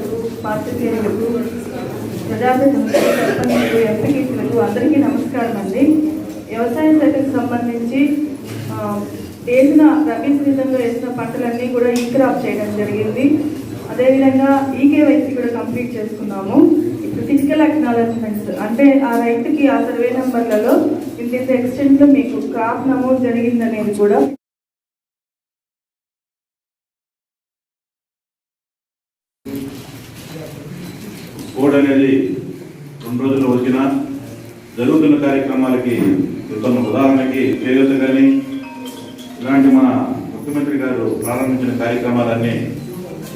అధికారులకు పాత్రికేయులకు ప్రజాప్రతినిధులకు సర్పంచులకు ఎంపీటీసీలకు అందరికీ నమస్కారం అండి. వ్యవసాయ శాఖకు సంబంధించి వేసిన రబీ సీజన్లో వేసిన పంటలన్నీ కూడా ఈ క్రాప్ చేయడం జరిగింది. అదేవిధంగా ఈకేవైసీ కూడా కంప్లీట్ చేసుకున్నాము. ఇప్పుడు ఫిజికల్ అక్నాలజ్మెంట్స్ అంటే ఆ రైతుకి ఆ సర్వే నెంబర్లలో ఇంత ఇంత ఎక్స్టెంట్లో మీకు క్రాప్ నమోదు జరిగిందనేది కూడా కోడ్ అనేది రెండు రోజులు వచ్చిన జరుగుతున్న కార్యక్రమాలకి ఉత్తమ ఉదాహరణకి చేయూత కానీ ఇలాంటి మన ముఖ్యమంత్రి గారు ప్రారంభించిన కార్యక్రమాలన్నీ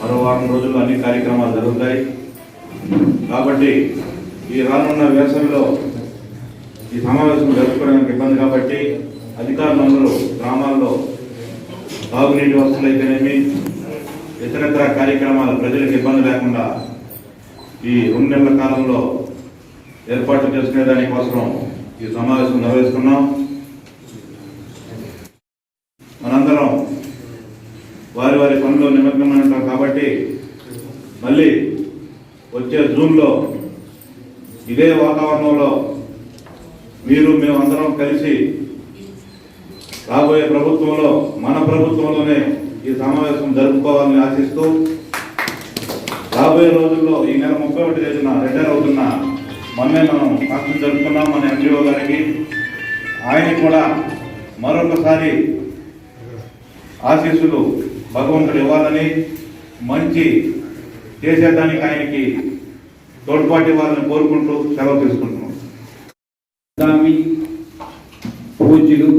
మరో వారం రోజుల్లో అన్ని కార్యక్రమాలు జరుగుతాయి. కాబట్టి ఈ రానున్న వేసవిలో ఈ సమావేశం జరుపుకోవడానికి ఇబ్బంది కాబట్టి అధికారులందరూ గ్రామాల్లో తాగునీటి వసతులు అయితేనేమి ఇతరత్ర కార్యక్రమాలు ప్రజలకు ఇబ్బంది లేకుండా ఈ రెండు నెలల కాలంలో ఏర్పాటు చేసుకునే దానికోసం ఈ సమావేశం నిర్వహిస్తున్నాం. మనందరం వారి వారి పనిలో నిమగ్నమై ఉంటాం కాబట్టి మళ్ళీ వచ్చే జూన్లో ఇదే వాతావరణంలో మీరు మేము అందరం కలిసి రాబోయే ప్రభుత్వంలో మన ప్రభుత్వంలోనే ఈ సమావేశం జరుపుకోవాలని ఆశిస్తూ రాబోయే రోజుల్లో ఈ నెల ముప్పై ఒకటి తేదీన రిటైర్ అవుతున్న మొన్నే మనం ఫంక్షన్ జరుపుకున్నాం మన ఎండిఓ గారికి. ఆయన కూడా మరొకసారి ఆశీస్సులు భగవంతుడు ఇవ్వాలని మంచి చేసేదానికి ఆయనకి తోడ్పాటు ఇవ్వాలని కోరుకుంటూ సెలవు తీసుకుంటున్నాం. స్వామి పూజ్యులు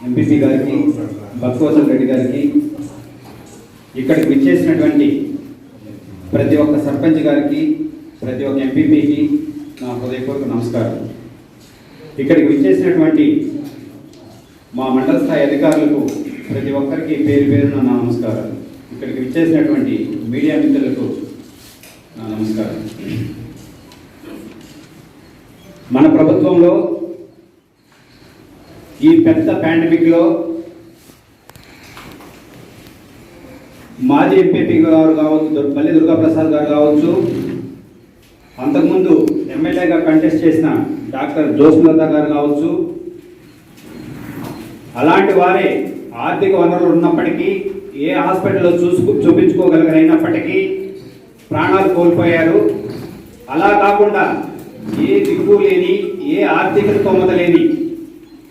ఎంపీపీ గారికి భక్తవసల్ రెడ్డి గారికి ఇక్కడికి విచ్చేసినటువంటి ప్రతి ఒక్క సర్పంచ్ గారికి ప్రతి ఒక్క ఎంపీపీకి నా హృదయపూర్వక నమస్కారం. ఇక్కడికి విచ్చేసినటువంటి మా మండల స్థాయి అధికారులకు ప్రతి ఒక్కరికి పేరు పేరున నా నమస్కారం. ఇక్కడికి విచ్చేసినటువంటి మీడియా మిత్రులకు నా నమస్కారం. మన ప్రభుత్వంలో ఈ పెద్ద పాండమిక్లో మాజీ ఎంపీపీ గారు కావచ్చు పల్లి దుర్గాప్రసాద్ గారు కావచ్చు అంతకుముందు ఎమ్మెల్యేగా కంటెస్ట్ చేసిన డాక్టర్ జోస్మలత గారు కావచ్చు అలాంటి వారే ఆర్థిక వనరులు ఉన్నప్పటికీ ఏ హాస్పిటల్లో చూసుకు చూపించుకోగలిగినప్పటికీ ప్రాణాలు కోల్పోయారు. అలా కాకుండా ఏ దిక్కు లేని ఏ ఆర్థిక స్తోమత లేని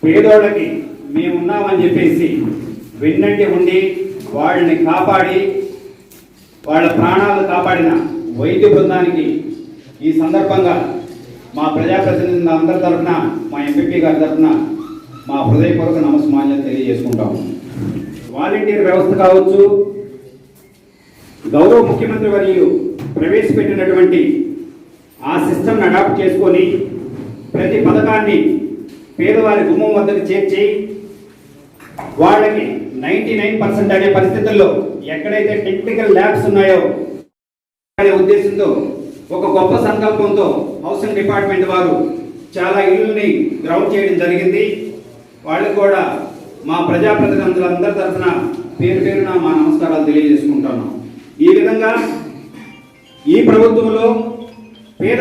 పేదోళ్ళకి మేమున్నామని చెప్పేసి వెన్నంటి ఉండి వాళ్ళని కాపాడి వాళ్ళ ప్రాణాలు కాపాడిన వైద్య బృందానికి ఈ సందర్భంగా మా ప్రజాప్రతినిధుల అందరి తరఫున మా ఎంపీపీ గారి తరఫున మా హృదయపూర్వక నమస్మాన్యం తెలియజేసుకుంటాము వాలంటీర్ వ్యవస్థ కావచ్చు గౌరవ ముఖ్యమంత్రి వర్యులు ప్రవేశపెట్టినటువంటి ఆ సిస్టమ్ను అడాప్ట్ చేసుకొని ప్రతి పథకాన్ని పేదవారి గుమ్మం వద్దకు చేర్చి వాళ్ళకి నైంటీ నైన్ పర్సెంట్ అనే పరిస్థితుల్లో ఎక్కడైతే టెక్నికల్ ల్యాబ్స్ ఉన్నాయో అనే ఉద్దేశంతో ఒక గొప్ప సంకల్పంతో హౌసింగ్ డిపార్ట్మెంట్ వారు చాలా ఇళ్ళని గ్రౌండ్ చేయడం జరిగింది. వాళ్ళు కూడా మా ప్రజాప్రతినిధులందరి తరఫున పేరు పేరున మా నమస్కారాలు తెలియజేసుకుంటున్నాం. ఈ విధంగా ఈ ప్రభుత్వంలో పేద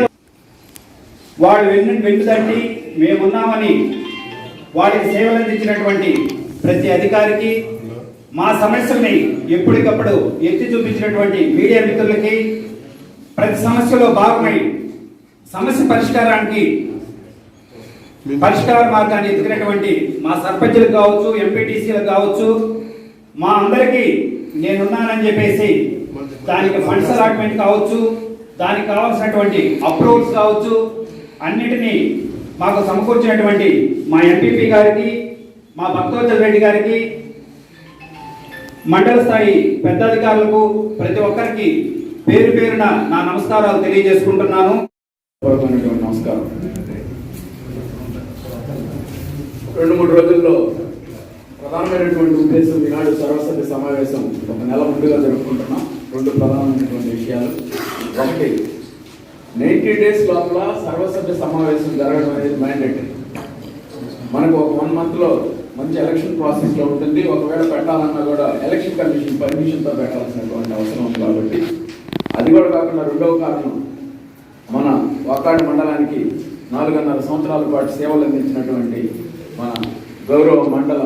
వాళ్ళు వెన్ను వెన్నుదండి మేమున్నామని వారికి సేవలు అందించినటువంటి ప్రతి అధికారికి మా సమస్యల్ని ఎప్పటికప్పుడు ఎత్తి చూపించినటువంటి మీడియా మిత్రులకి ప్రతి సమస్యలో భాగమై సమస్య పరిష్కారానికి పరిష్కార మార్గాన్ని ఎత్తుకునేటువంటి మా సర్పంచులకు కావచ్చు ఎంపీటీసీలకు కావచ్చు మా అందరికీ నేనున్నానని చెప్పేసి దానికి ఫండ్స్ అలాట్మెంట్ కావచ్చు దానికి కావాల్సినటువంటి అప్రూవల్స్ కావచ్చు అన్నిటినీ మాకు సమకూర్చినటువంటి మా ఎంపీపీ గారికి మా భక్తవచ్చల్ రెడ్డి గారికి మండల స్థాయి పెద్ద అధికారులకు ప్రతి ఒక్కరికి పేరు పేరున నా నమస్కారాలు తెలియజేసుకుంటున్నాను. నమస్కారం. రెండు మూడు రోజుల్లో ప్రధానమైనటువంటి ఉద్దేశం ఈనాడు సర్వసభ్య సమావేశం ఒక నెల ముందుగా జరుపుకుంటున్నాం. రెండు ప్రధానమైనటువంటి విషయాలు. ఒకటి నైంటీ డేస్ లోపల సర్వసభ్య సమావేశం జరగడం అనేది మ్యాండేటరీ మనకు ఒక వన్ మంత్లో మంచి ఎలక్షన్ ప్రాసెస్లో ఉంటుంది. ఒకవేళ పెట్టాలన్నా కూడా ఎలక్షన్ కమిషన్ పర్మిషన్తో పెట్టాల్సినటువంటి అవసరం ఉంది కాబట్టి అది కూడా కాకుండా రెండవ కారణం మన వాకాడు మండలానికి నాలుగున్నర సంవత్సరాల పాటు సేవలు అందించినటువంటి మన గౌరవ మండల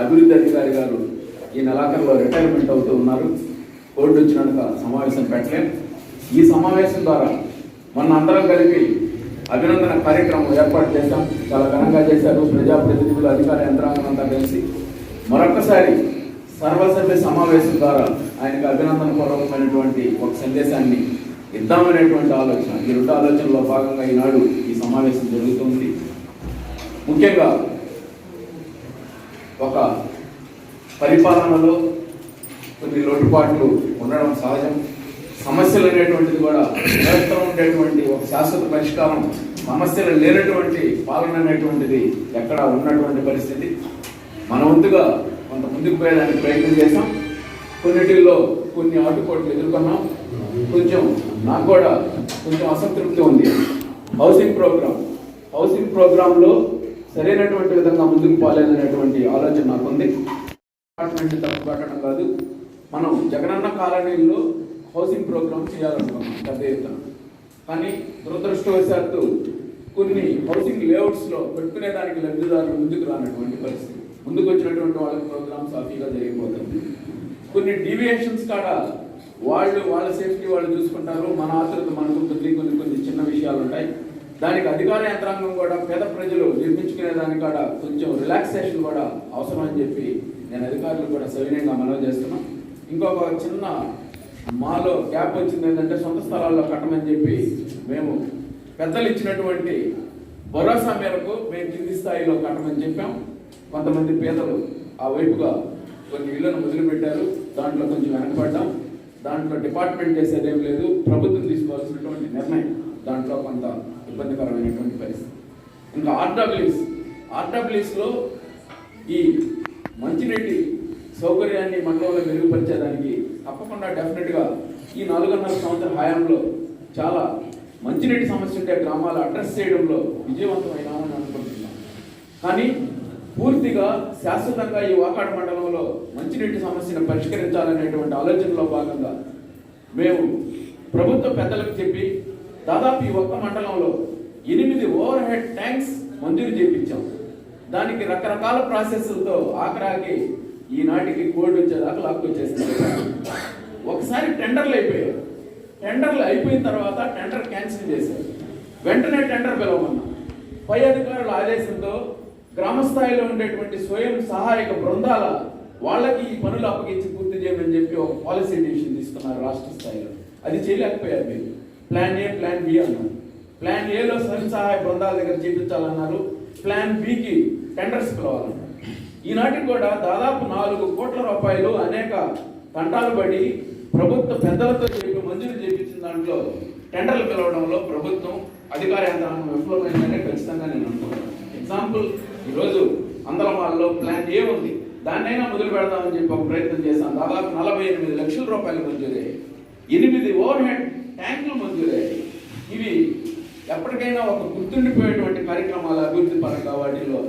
అభివృద్ధి అధికారి గారు ఈ నెలాఖరులో రిటైర్మెంట్ అవుతూ ఉన్నారు. కోర్టు వచ్చినాక సమావేశం పెట్టలేం. ఈ సమావేశం ద్వారా మన అందరం కలిపి అభినందన కార్యక్రమం ఏర్పాటు చేశాం. చాలా ఘనంగా చేశారు. ప్రజాప్రతినిధులు అధికార యంత్రాంగం అంతా కలిసి. మరొకసారి సర్వసభ్య సమావేశం ద్వారా ఆయనకు అభినందన పూర్వకమైనటువంటి ఒక సందేశాన్ని ఇద్దామనేటువంటి ఆలోచన. ఈ రెండు ఆలోచనలో భాగంగా ఈనాడు ఈ సమావేశం జరుగుతుంది. ముఖ్యంగా ఒక పరిపాలనలో కొన్ని లోటుపాట్లు ఉండడం సహజం. సమస్యలు అనేటువంటిది కూడా నిరంతరం ఉండేటువంటి ఒక శాశ్వత పరిష్కారం సమస్యలు లేనటువంటి పాలన అనేటువంటిది ఎక్కడ ఉన్నటువంటి పరిస్థితి. మన వంతుగా కొంత ముందుకు పోయేదానికి ప్రయత్నం చేశాం. కొన్నిటిల్లో కొన్ని ఆటుపోట్లు ఎదుర్కొన్నాం. కొంచెం నాకు కూడా కొంచెం అసంతృప్తి ఉంది. హౌసింగ్ ప్రోగ్రామ్ హౌసింగ్ ప్రోగ్రాంలో సరైనటువంటి విధంగా ముందుకు పోలేదనేటువంటి ఆలోచన నాకుంది. డిపార్ట్మెంట్ తప్పు కాదు. మనం జగనన్న కాలనీలో హౌసింగ్ ప్రోగ్రామ్ చేయాలనుకున్నాం పెద్ద ఎత్తున. కానీ దురదృష్టవశాత్తు కొన్ని హౌసింగ్ లేఅవుట్స్లో పెట్టుకునే దానికి లబ్ధిదారులు ముందుకు రానటువంటి పరిస్థితి. ముందుకు వచ్చినటువంటి వాళ్ళకి ప్రోగ్రామ్ సాఫీగా జరిగిపోతుంది. కొన్ని డీవియేషన్స్ కాడ వాళ్ళు వాళ్ళ సేఫ్టీ వాళ్ళు చూసుకుంటారు. మన ఆతృత మనకు ఉంటుంది కొన్ని కొన్ని చిన్న విషయాలు ఉంటాయి. దానికి అధికార యంత్రాంగం కూడా పేద ప్రజలు నిర్మించుకునే దాని కాడ కొంచెం రిలాక్సేషన్ కూడా అవసరం అని చెప్పి నేను అధికారులు కూడా సవినయంగా మనవి చేస్తున్నాను ఇంకొక చిన్న మాలో గ్యాప్ వచ్చింది ఏంటంటే సొంత స్థలాల్లో కట్టమని చెప్పి మేము పెద్దలు ఇచ్చినటువంటి భరోసా మేరకు మేము కింది స్థాయిలో కట్టమని చెప్పాం. కొంతమంది పేదలు ఆ వైపుగా కొన్ని ఇళ్ళను మొదలుపెట్టారు దాంట్లో కొంచెం వెనకబడ్డాం. దాంట్లో డిపార్ట్మెంట్ చేసేది ఏం లేదు. ప్రభుత్వం తీసుకోవాల్సినటువంటి నిర్ణయం దాంట్లో కొంత ఇబ్బందికరమైనటువంటి పరిస్థితి. ఇంకా ఆర్డబ్ల్యూస్ ఆర్డబ్ల్యూస్లో ఈ మంచినీటి సౌకర్యాన్ని మండలంలో మెరుగుపరిచేదానికి తప్పకుండా డెఫినెట్గా ఈ నాలుగున్నర సంవత్సర హయాంలో చాలా మంచినీటి సమస్య ఉంటే గ్రామాలు అడ్రస్ చేయడంలో విజయవంతమైనామని అనుకుంటున్నాం. కానీ పూర్తిగా శాశ్వతంగా ఈ వాకాడు మండలంలో మంచినీటి సమస్యను పరిష్కరించాలనేటువంటి ఆలోచనలో భాగంగా మేము ప్రభుత్వ పెద్దలకు చెప్పి దాదాపు ఈ ఒక్క మండలంలో ఎనిమిది ఓవర్ హెడ్ ట్యాంక్స్ మంజూరు చేయించాం దానికి రకరకాల ప్రాసెస్లతో ఆఖరాకి ఈనాటికి కోడ్ వచ్చేదాకా లాక్కొచ్చేసింది. ఒకసారి టెండర్లు అయిపోయాయి. టెండర్లు అయిపోయిన తర్వాత టెండర్ క్యాన్సిల్ చేశారు. వెంటనే టెండర్ పిలవమన్నా పై అధికారుల ఆదేశంతో గ్రామ స్థాయిలో ఉండేటువంటి స్వయం సహాయక బృందాల వాళ్ళకి ఈ పనులు అప్పగించి పూర్తి చేయమని చెప్పి ఒక పాలసీ డిసిషన్ తీసుకున్నారు రాష్ట్ర స్థాయిలో. అది చేయలేకపోయారు మీరు. ప్లాన్ ఏ ప్లాన్ బి అన్నారు. ప్లాన్ ఏలో స్వయం సహాయ బృందాల దగ్గర చేపించాలన్నారు. Plan బికి tenders పిలవాలన్నారు. ఈనాటికి కూడా దాదాపు నాలుగు కోట్ల రూపాయలు అనేక తంటాలు పడి ప్రభుత్వ పెద్దలతో చెప్పి మంజూరు చేపించిన దాంట్లో టెండర్లు పిలవడంలో ప్రభుత్వం అధికార యంత్రాంగం విఫలమైందనే ఖచ్చితంగా నేను అనుకుంటున్నాను. ఎగ్జాంపుల్ ఈరోజు అందలమాల్లో ప్లాన్ ఏ ఉంది. దాన్నైనా మొదలు పెడదామని చెప్పి ఒక ప్రయత్నం చేశాం. దాదాపు నలభై ఎనిమిది లక్షల రూపాయలు మంజూరయ్యాయి. ఎనిమిది ఓవర్ హెడ్ ట్యాంకులు మంజూరయ్యాయి. ఇవి ఎప్పటికైనా ఒక గుర్తుండిపోయేటువంటి కార్యక్రమాల అభివృద్ధి పరంగా వాటిల్లో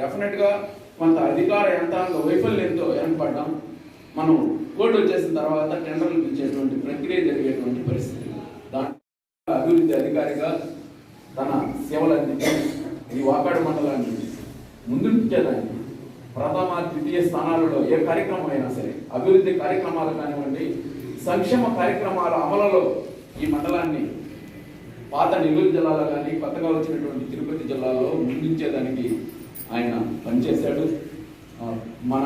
డెఫినెట్గా కొంత అధికార యంత్రాంగ వైఫల్యంతో ఏర్పడ్డాం. మనం కోర్టు వచ్చేసిన తర్వాత టెండర్లు పిలిచేటువంటి ప్రక్రియ జరిగేటువంటి పరిస్థితి. దాంట్లో అభివృద్ధి అధికారిగా తన సేవలు అందించి ఈ వాకాడు మండలాన్ని ముందుంచేదాన్ని ప్రథమ ద్వితీయ స్థానాలలో ఏ కార్యక్రమం అయినా సరే అభివృద్ధి కార్యక్రమాలు కానివ్వండి సంక్షేమ కార్యక్రమాల అమలలో ఈ మండలాన్ని పాత నెల్లూరు జిల్లాలో కానీ కొత్తగా వచ్చినటువంటి తిరుపతి జిల్లాలో ముందుంచేదానికి ఆయన పనిచేశాడు. మన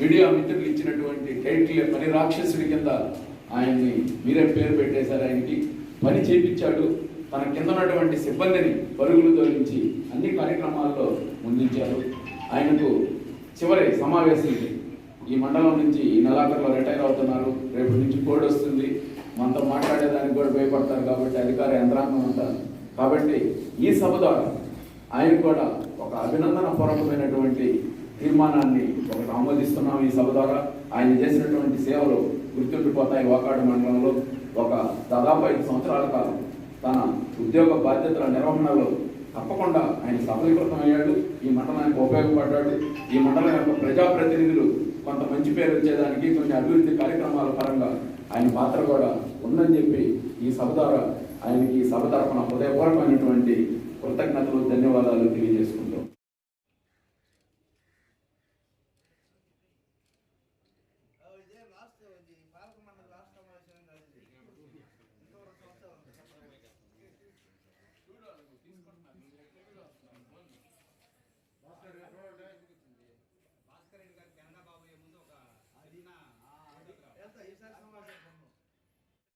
మీడియా మిత్రులు ఇచ్చినటువంటి టైటిల్ పని రాక్షసుడి కింద ఆయన్ని మీరే పేరు పెట్టేశారు ఆయనకి పని చేపించాడు. తన కింద ఉన్నటువంటి సిబ్బందిని పరుగులు తొలగించి అన్ని కార్యక్రమాల్లో ముందుంచారు. ఆయనకు చివరి సమావేశం ఈ మండలం నుంచి ఈ నెలాఖరులో రిటైర్ అవుతున్నారు. రేపు నుంచి కోడ్ వస్తుంది. మనతో మాట్లాడేదానికి కూడా భయపడతారు కాబట్టి అధికార యంత్రాంగం ఉంటారు కాబట్టి ఈ సభ ద్వారా ఆయన కూడా ఒక అభినందన పూర్వకమైనటువంటి తీర్మానాన్ని ఒకటి ఆమోదిస్తున్నాం ఈ సభ ద్వారా. ఆయన చేసినటువంటి సేవలు గుర్తుండిపోతాయి. వాకాడు మండలంలో ఒక దాదాపు ఐదు సంవత్సరాల కాలం తన ఉద్యోగ బాధ్యతల నిర్వహణలో తప్పకుండా ఆయన సఫలీకృతం అయ్యాడు ఈ మండలానికి ఉపయోగపడ్డాడు. ఈ మండలం యొక్క ప్రజాప్రతినిధులు కొంత మంచి పేరు వచ్చేదానికి కొన్ని అభివృద్ధి కార్యక్రమాల పరంగా ఆయన పాత్ర కూడా ఉందని చెప్పి ఈ సభ ద్వారా ఆయనకి ఈ సభ తరఫున హృదయపూర్వకమైనటువంటి